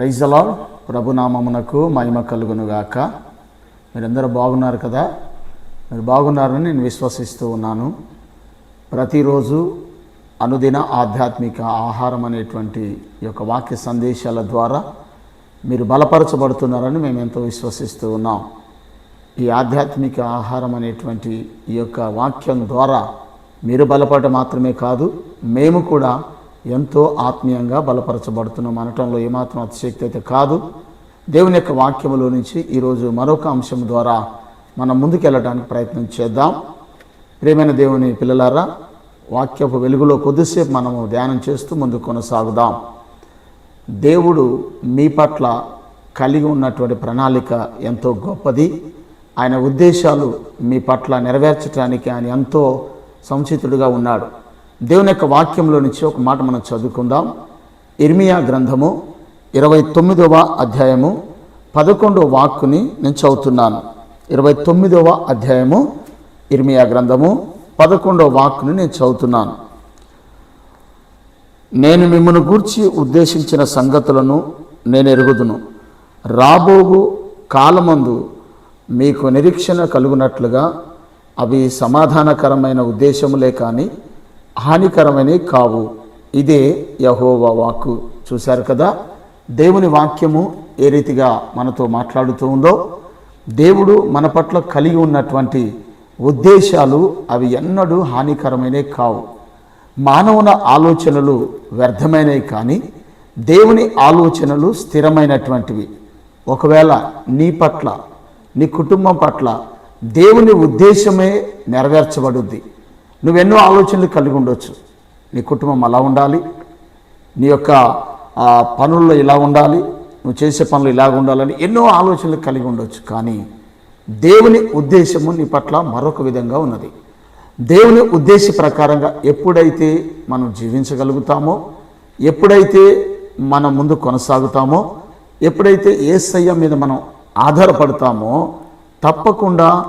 ప్రైజలా ప్రభునామమునకు మహిమ కలుగునుగాక. మీరందరూ బాగున్నారు కదా? మీరు బాగున్నారని నేను విశ్వసిస్తూ ఉన్నాను. ప్రతిరోజు అనుదిన ఆధ్యాత్మిక ఆహారం అనేటువంటి ఈ యొక్క వాక్య సందేశాల ద్వారా మీరు బలపరచబడుతున్నారని మేము ఎంతో విశ్వసిస్తూ ఉన్నాం. ఈ ఆధ్యాత్మిక ఆహారం అనేటువంటి ఈ యొక్క వాక్యం ద్వారా మీరు బలపడటం మాత్రమే కాదు మేము కూడా ఎంతో ఆత్మీయంగా బలపరచబడుతున్నాం అనటంలో ఏమాత్రం అతిశక్తి అయితే కాదు. దేవుని యొక్క వాక్యములో నుంచి ఈరోజు మరొక అంశం ద్వారా మనం ముందుకెళ్ళడానికి ప్రయత్నం చేద్దాం. ప్రియమైన దేవుని పిల్లలారా వాక్యపు వెలుగులో కొద్దిసేపు మనము ధ్యానం చేస్తూ ముందుకు కొనసాగుదాం. దేవుడు మీ పట్ల కలిగి ఉన్నటువంటి ప్రణాళిక ఎంతో గొప్పది. ఆయన ఉద్దేశాలు మీ పట్ల నెరవేర్చడానికి ఆయన ఎంతో సంచితుడుగా ఉన్నాడు. దేవుని యొక్క వాక్యంలో నుంచి ఒక మాట మనం చదువుకుందాం. ఇర్మియా గ్రంథము ఇరవై తొమ్మిదవ అధ్యాయము పదకొండవ వాక్కుని నేను చదువుతున్నాను. ఇరవై తొమ్మిదవ అధ్యాయము ఇర్మియా గ్రంథము పదకొండవ వాక్కుని నేను చదువుతున్నాను. నేను మిమ్మల్ని గూర్చి ఉద్దేశించిన సంగతులను నేను ఎరుగుదును. రాబోగు కాలమందు మీకు నిరీక్షణ కలుగునట్లుగా అవి సమాధానకరమైన ఉద్దేశములే కానీ హానికరమైనవి కావు. ఇదే యహోవా వాక్కు. చూశారు కదా? దేవుని వాక్యము ఏ రీతిగా మనతో మాట్లాడుతూ ఉందో దేవుడు మన పట్ల కలిగి ఉన్నటువంటి ఉద్దేశాలు అవి ఎన్నడూ హానికరమైనవి కావు. మానవుల ఆలోచనలు వ్యర్థమైనవి కానీ దేవుని ఆలోచనలు స్థిరమైనటువంటివి. ఒకవేళ నీ పట్ల నీ కుటుంబం పట్ల దేవుని ఉద్దేశమే నెరవేర్చబడుద్ది. నువ్వెన్నో ఆలోచనలు కలిగి ఉండొచ్చు. నీ కుటుంబం అలా ఉండాలి. నీ యొక్క పనుల్లో ఇలా ఉండాలి. నువ్వు చేసే పనులు ఇలాగ ఉండాలని ఎన్నో ఆలోచనలు కలిగి ఉండొచ్చు. కానీ దేవుని ఉద్దేశము నీ పట్ల మరొక విధంగా ఉన్నది. దేవుని ఉద్దేశ ప్రకారంగా ఎప్పుడైతే మనం జీవించగలుగుతామో ఎప్పుడైతే మనం ముందు కొనసాగుతామో ఎప్పుడైతే ఏసయ్య మీద మనం ఆధారపడతామో తప్పకుండా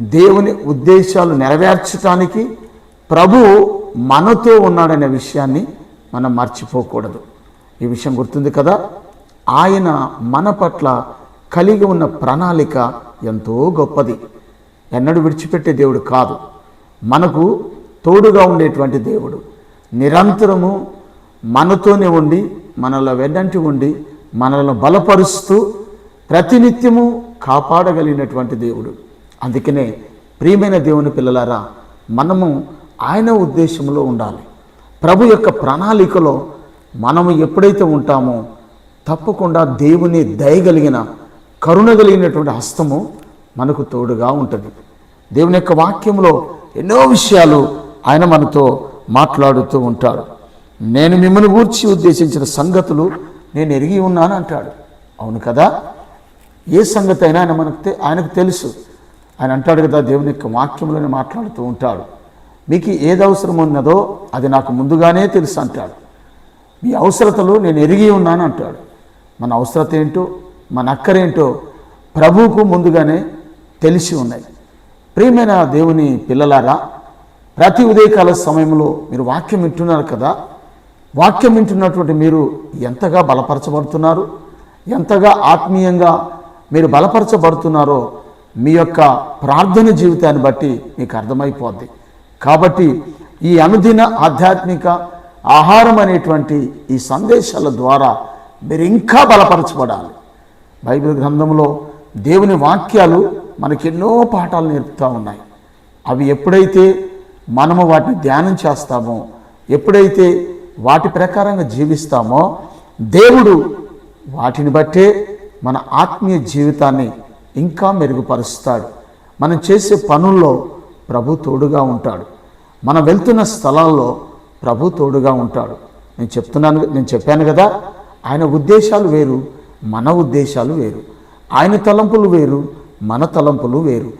దేవుని ఉద్దేశాలు నెరవేర్చడానికి ప్రభు మనతో ఉన్నాడనే విషయాన్ని మనం మర్చిపోకూడదు. ఈ విషయం గుర్తుంది కదా? ఆయన మన పట్ల కలిగి ఉన్న ప్రణాళిక ఎంతో గొప్పది. ఎన్నడూ విడిచిపెట్టే దేవుడు కాదు. మనకు తోడుగా ఉండేటువంటి దేవుడు. నిరంతరము మనతోనే ఉండి మనలో వెన్నంటి ఉండి మనల్ని బలపరుస్తూ ప్రతినిత్యము కాపాడగలిగినటువంటి దేవుడు. అందుకనే ప్రియమైన దేవుని పిల్లలారా మనము ఆయన ఉద్దేశంలో ఉండాలి. ప్రభు యొక్క ప్రణాళికలో మనము ఎప్పుడైతే ఉంటామో తప్పకుండా దేవుని దయగలిగిన కరుణ కలిగినటువంటి హస్తము మనకు తోడుగా ఉంటుంది. దేవుని యొక్క వాక్యంలో ఎన్నో విషయాలు ఆయన మనతో మాట్లాడుతూ ఉంటాడు. నేను మిమ్మల్ని గూర్చి ఉద్దేశించిన సంగతులు నేను ఎరిగి ఉన్నాను అంటాడు. అవును కదా? ఏ సంగతి అయినా ఆయన మనకు ఆయనకు తెలుసు. ఆయన అంటాడు కదా దేవుని యొక్క వాక్యంలోనే మాట్లాడుతూ ఉంటాడు. మీకు ఏది అవసరం ఉన్నదో అది నాకు ముందుగానే తెలుసు అంటాడు. మీ అవసరతలు నేను ఎరిగి ఉన్నాను అంటాడు. మన అవసరత ఏంటో మన అక్కరేంటో ప్రభువుకు ముందుగానే తెలిసి ఉన్నాయి. ప్రియమైన దేవుని పిల్లలారా ప్రతి ఉదయకాల సమయంలో మీరు వాక్యం వింటున్నారు కదా? వాక్యం వింటున్నటువంటి మీరు ఎంతగా బలపరచబడుతున్నారు? ఎంతగా ఆత్మీయంగా మీరు బలపరచబడుతున్నారో మీ యొక్క ప్రార్థన జీవితాన్ని బట్టి మీకు అర్థమైపోద్ది. కాబట్టి ఈ అనుదిన ఆధ్యాత్మిక ఆహారం అనేటువంటి ఈ సందేశాల ద్వారా మీరు ఇంకా బలపరచబడాలి. బైబిల్ గ్రంథంలో దేవుని వాక్యాలు మనకెన్నో పాఠాలు నేర్పుతూ ఉన్నాయి. అవి ఎప్పుడైతే మనము వాటిని ధ్యానం చేస్తామో ఎప్పుడైతే వాటి ప్రకారంగా జీవిస్తామో దేవుడు వాటిని బట్టే మన ఆత్మీయ జీవితాన్ని ఇంకా మెరుగుపరుస్తాడు. మనం చేసే పనుల్లో ప్రభు తోడుగా ఉంటాడు. మనం వెళ్తున్న స్థలాల్లో ప్రభు తోడుగా ఉంటాడు. నేను చెప్తున్నాను నేను చెప్పాను కదా ఆయన ఉద్దేశాలు వేరు మన ఉద్దేశాలు వేరు. ఆయన తలంపులు వేరు మన తలంపులు వేరు.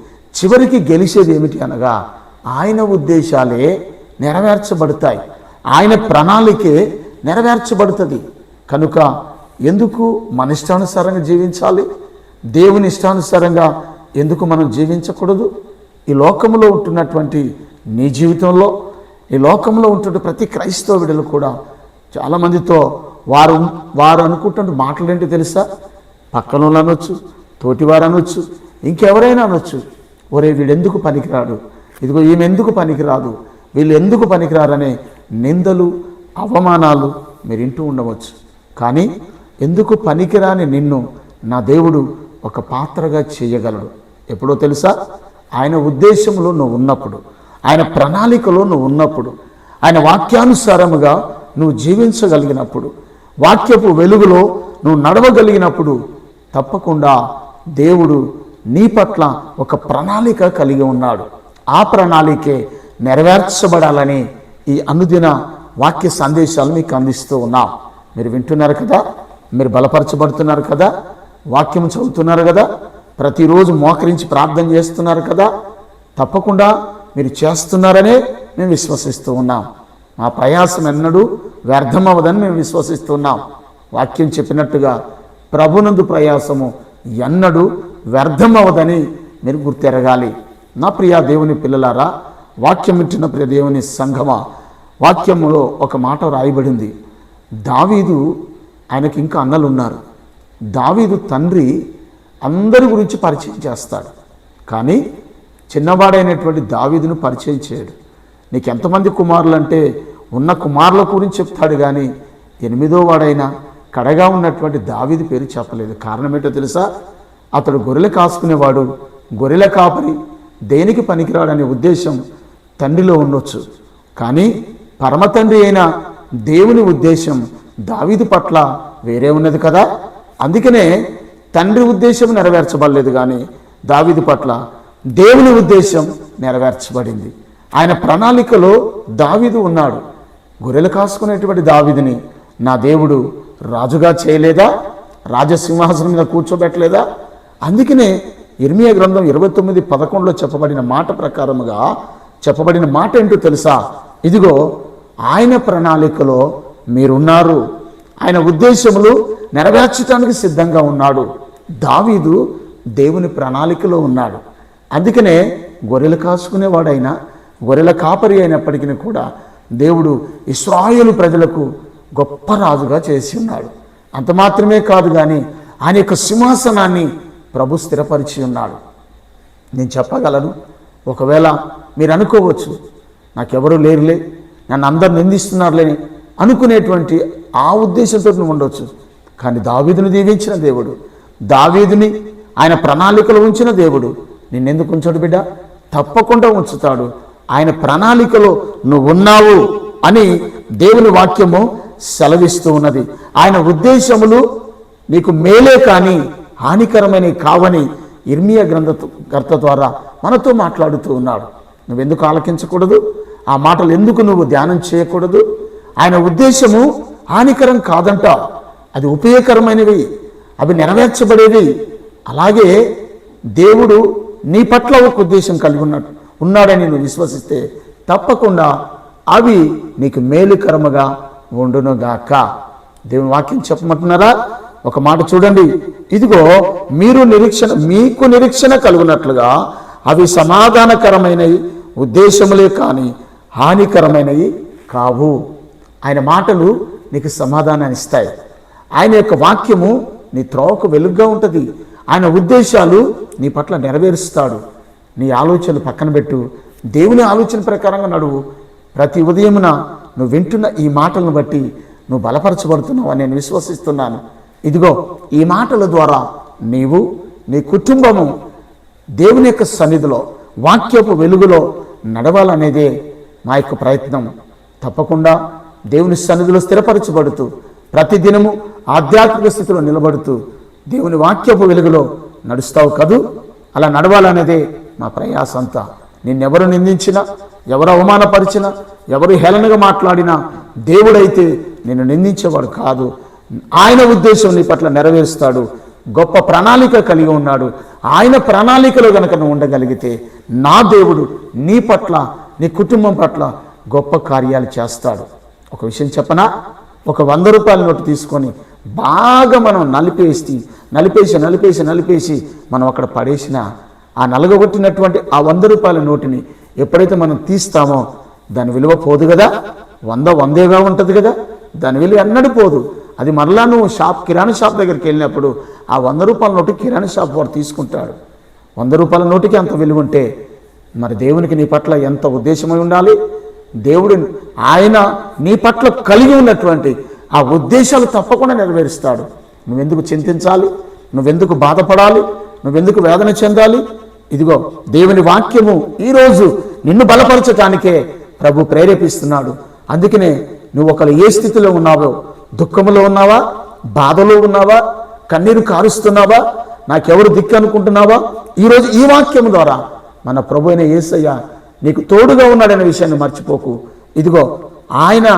చివరికి గెలిచేది ఏమిటి అనగా ఆయన ఉద్దేశాలే నెరవేర్చబడతాయి. ఆయన ప్రణాళికే నెరవేర్చబడుతుంది. కనుక ఎందుకు మన ఇష్టానుసారంగా జీవించాలి? దేవుని ఇష్టానుసారంగా ఎందుకు మనం జీవించకూడదు? ఈ లోకంలో ఉంటున్నటువంటి నీ జీవితంలో ఈ లోకంలో ఉంటున్న ప్రతి క్రైస్తవ విడలు కూడా చాలామందితో వారు వారు అనుకుంటున్న మాటలు తెలుసా? పక్కన వాళ్ళు అనొచ్చు తోటివారు అనొచ్చు ఇంకెవరైనా అనొచ్చు. ఒరే వీడెందుకు పనికిరాడు? ఇదిగో ఈమె ఎందుకు పనికిరాదు? వీళ్ళు ఎందుకు పనికిరారనే నిందలు అవమానాలు మీరు ఇంటూ ఉండవచ్చు. కానీ ఎందుకు పనికిరాని నిన్ను నా దేవుడు ఒక పాత్రగా చేయగలడు? ఎప్పుడో తెలుసా? ఆయన ఉద్దేశంలో నువ్వు ఉన్నప్పుడు. ఆయన ప్రణాళికలో నువ్వు ఉన్నప్పుడు ఆయన వాక్యానుసారముగా నువ్వు జీవించగలిగినప్పుడు వాక్యపు వెలుగులో నువ్వు నడవగలిగినప్పుడు తప్పకుండా దేవుడు నీ పట్ల ఒక ప్రణాళిక కలిగి ఉన్నాడు. ఆ ప్రణాళికే నెరవేర్చబడాలని ఈ అనుదిన వాక్య సందేశాలు మీకు అందిస్తూ ఉన్నాం. మీరు వింటున్నారు కదా? మీరు బలపరచబడుతున్నారు కదా? వాక్యం చదువుతున్నారు కదా? ప్రతిరోజు మోకరించి ప్రార్థన చేస్తున్నారు కదా? తప్పకుండా మీరు చేస్తున్నారనే మేము విశ్వసిస్తూ ఉన్నాం. మా ప్రయాసం ఎన్నడూ వ్యర్థమవదని మేము విశ్వసిస్తున్నాం వాక్యం చెప్పినట్టుగా ప్రభునందు ప్రయాసము ఎన్నడూ వ్యర్థమవదని మీరు గుర్తెరగాలి. నా ప్రియా దేవుని పిల్లలారా వాక్యం ఇచ్చిన ప్రియ దేవుని సంఘమ వాక్యములో ఒక మాట రాయబడింది. దావీదు ఆయనకి ఇంకా అన్నలు ఉన్నారు దావీదు తండ్రి అందరి గురించి పరిచయం చేస్తాడు. కానీ చిన్నవాడైనటువంటి దావీదును పరిచయం చేయడు. నీకు ఎంతమంది కుమారులు అంటే ఉన్న కుమారుల గురించి చెప్తాడు కానీ ఎనిమిదో వాడైనా కడగా ఉన్నటువంటి దావీదు పేరు చెప్పలేదు. కారణం ఏంటో తెలుసా? అతడు గొర్రెలు కాసుకునేవాడు గొర్రెల కాపరి దేనికి పనికిరాడనే ఉద్దేశం తండ్రిలో ఉండొచ్చు. కానీ పరమతండ్రి అయిన దేవుని ఉద్దేశం దావీదు పట్ల వేరే ఉన్నది కదా? అందుకనే తండ్రి ఉద్దేశం నెరవేర్చబడలేదు కానీ దావీదు పట్ల దేవుని ఉద్దేశం నెరవేర్చబడింది. ఆయన ప్రణాళికలో దావీదు ఉన్నాడు. గొర్రెలు కాసుకునేటువంటి దావీదుని నా దేవుడు రాజుగా చేయలేదా? రాజసింహాసనం మీద కూర్చోబెట్టలేదా? అందుకనే ఇర్మియ గ్రంథం ఇరవై తొమ్మిది పదకొండులో చెప్పబడిన మాట ప్రకారముగా చెప్పబడిన మాట ఏంటో తెలుసా? ఇదిగో ఆయన ప్రణాళికలో మీరున్నారు. ఆయన ఉద్దేశములు నెరవేర్చడానికి సిద్ధంగా ఉన్నాడు. దావీదు దేవుని ప్రణాళికలో ఉన్నాడు. అందుకనే గొర్రెలు కాసుకునేవాడైనా గొర్రెల కాపరి అయినప్పటికీ కూడా దేవుడు ఇస్రాయేలు ప్రజలకు గొప్ప రాజుగా చేసి ఉన్నాడు. అంత మాత్రమే కాదు కానీ ఆయన యొక్క సింహాసనాన్ని ప్రభు స్థిరపరిచి ఉన్నాడు. నేను చెప్పగలను ఒకవేళ మీరు అనుకోవచ్చు నాకెవరూ లేరులే నన్ను అందరు నిందిస్తున్నారులేని అనుకునేటువంటి ఆ ఉద్దేశంతో నువ్వు ఉండవచ్చు కానీ దావీదుని దీవించిన దేవుడు దావీదుని ఆయన ప్రణాళికలు ఉంచిన దేవుడు నిన్నెందుకు ఉంచాడు బిడ్డ? తప్పకుండా ఉంచుతాడు. ఆయన ప్రణాళికలో నువ్వు ఉన్నావు అని దేవుని వాక్యము సెలవిస్తూ ఉన్నది. ఆయన ఉద్దేశములు నీకు మేలే కానీ హానికరమైనవి కావని ఇర్మియా గ్రంథ కర్త ద్వారా మనతో మాట్లాడుతూ ఉన్నాడు. నువ్వెందుకు ఆలకించకూడదు? ఆ మాటలు ఎందుకు నువ్వు ధ్యానం చేయకూడదు? ఆయన ఉద్దేశము హానికరం కాదంట. అది ఉపయోగకరమైనవి. అవి నెరవేర్చబడేవి. అలాగే దేవుడు నీ పట్ల ఒక ఉద్దేశం కలిగి ఉన్నట్టు ఉన్నాడని నువ్వు విశ్వసిస్తే తప్పకుండా అవి నీకు మేలుకరముగా ఉండునుగాక. దేవుని వాక్యం చెప్పమంటున్నారా? ఒక మాట చూడండి. ఇదిగో మీరు నిరీక్షణ మీకు నిరీక్షణ కలుగునట్లుగా అవి సమాధానకరమైనవి ఉద్దేశములే కానీ హానికరమైనవి కావు. ఆయన మాటలు నీకు సమాధానాన్ని ఇస్తాయి. ఆయన యొక్క వాక్యము నీ త్రోవకు వెలుగ్గా ఉంటుంది. ఆయన ఉద్దేశాలు నీ పట్ల నెరవేరుస్తాడు. నీ ఆలోచనలు పక్కన పెట్టు. దేవుని ఆలోచన ప్రకారంగా నడువు. ప్రతి ఉదయమున నువ్వు వింటున్న ఈ మాటలను బట్టి నువ్వు బలపరచబడుతున్నావు అని నేను విశ్వసిస్తున్నాను. ఇదిగో ఈ మాటల ద్వారా నీవు నీ కుటుంబము దేవుని యొక్క సన్నిధిలో వాక్యపు వెలుగులో నడవాలనేదే మా యొక్క ప్రయత్నం. తప్పకుండా దేవుని సన్నిధిలో స్థిరపరచబడుతూ ప్రతిదినము ఆధ్యాత్మిక స్థితిలో నిలబడుతూ దేవుని వాక్యపు వెలుగులో నడుస్తావు కదూ? అలా నడవాలనేదే మా ప్రయాస అంతా. నిన్నెవరు నిందించినా ఎవరు అవమానపరిచినా ఎవరు హేళనగా మాట్లాడినా దేవుడైతే నిన్ను నిందించేవాడు కాదు. ఆయన ఉద్దేశం నీ పట్ల నెరవేరుస్తాడు. గొప్ప ప్రణాళిక కలిగి ఉన్నాడు. ఆయన ప్రణాళికలో గనక నువ్వు ఉండగలిగితే నా దేవుడు నీ పట్ల నీ కుటుంబం పట్ల గొప్ప కార్యాలు చేస్తాడు. ఒక విషయం చెప్పనా? ఒక వంద రూపాయల నోటు తీసుకొని బాగా మనం నలిపేసి నలిపేసి నలిపేసి నలిపేసి మనం అక్కడ పడేసిన ఆ నలగొట్టినటువంటి ఆ వంద రూపాయల నోటిని ఎప్పుడైతే మనం తీస్తామో దాని విలువ పోదు కదా? వంద వందేగా ఉంటుంది కదా? దాని విలువ ఎన్నడూ పోదు. అది మరలా నువ్వు షాప్ కిరాణా షాప్ దగ్గరికి వెళ్ళినప్పుడు ఆ వంద రూపాయల నోటు కిరాణా షాప్ వాడు తీసుకుంటాడు. వంద రూపాయల నోటికి అంత విలువ ఉంటే మరి దేవునికి నీ పట్ల ఎంత ఉద్దేశమై ఉండాలి? దేవుడు ఆయన నీ పట్ల కలిగి ఉన్నటువంటి ఆ ఉద్దేశాలు తప్పకుండా నెరవేరుస్తాడు. నువ్వెందుకు చింతించాలి? నువ్వెందుకు బాధపడాలి? నువ్వెందుకు వేదన చెందాలి? ఇదిగో దేవుని వాక్యము ఈరోజు నిన్ను బలపరచటానికే ప్రభు ప్రేరేపిస్తున్నాడు. అందుకనే నువ్వు ఒకరు ఏ స్థితిలో ఉన్నావో దుఃఖములో ఉన్నావా బాధలో ఉన్నావా కన్నీరు కారుస్తున్నావా నాకెవరు దిక్కు అనుకుంటున్నావా? ఈరోజు ఈ వాక్యం ద్వారా మన ప్రభు అయిన యేసయ్య నీకు తోడుగా ఉన్నాడనే విషయాన్ని మర్చిపోకు. ఇదిగో ఆయన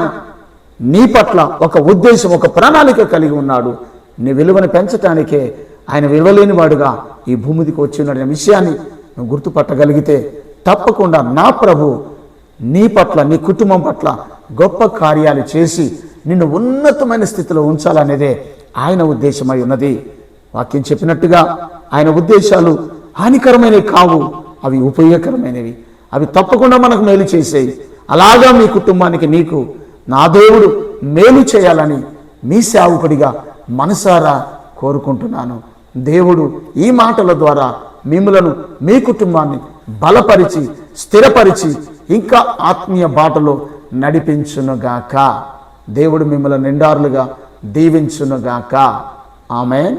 నీ పట్ల ఒక ఉద్దేశం ఒక ప్రణాళిక కలిగి ఉన్నాడు. నీ విలువను పెంచటానికే ఆయన విలువలేని వాడుగా ఈ భూమికి వచ్చిన విషయాన్ని నువ్వు గుర్తుపట్టగలిగితే తప్పకుండా నా ప్రభు నీ పట్ల నీ కుటుంబం పట్ల గొప్ప కార్యాలు చేసి నిన్ను ఉన్నతమైన స్థితిలో ఉంచాలనేదే ఆయన ఉద్దేశమై ఉన్నది. వాక్యం చెప్పినట్టుగా ఆయన ఉద్దేశాలు హానికరమైనవి కావు అవి ఉపయోగకరమైనవి. అవి తప్పకుండా మనకు మేలు చేసేవి అలాగా మీ కుటుంబానికి నీకు నా దేవుడు మేలు చేయాలని మీ సేవకుడిగా మనసారా కోరుకుంటున్నాను. దేవుడు ఈ మాటల ద్వారా మిమ్మలను మీ కుటుంబాన్ని బలపరిచి స్థిరపరిచి ఇంకా ఆత్మీయ బాటలో నడిపించునుగాక. దేవుడు మిమ్మల్ని నిండారులుగా దీవించునుగాక. ఆమెన్.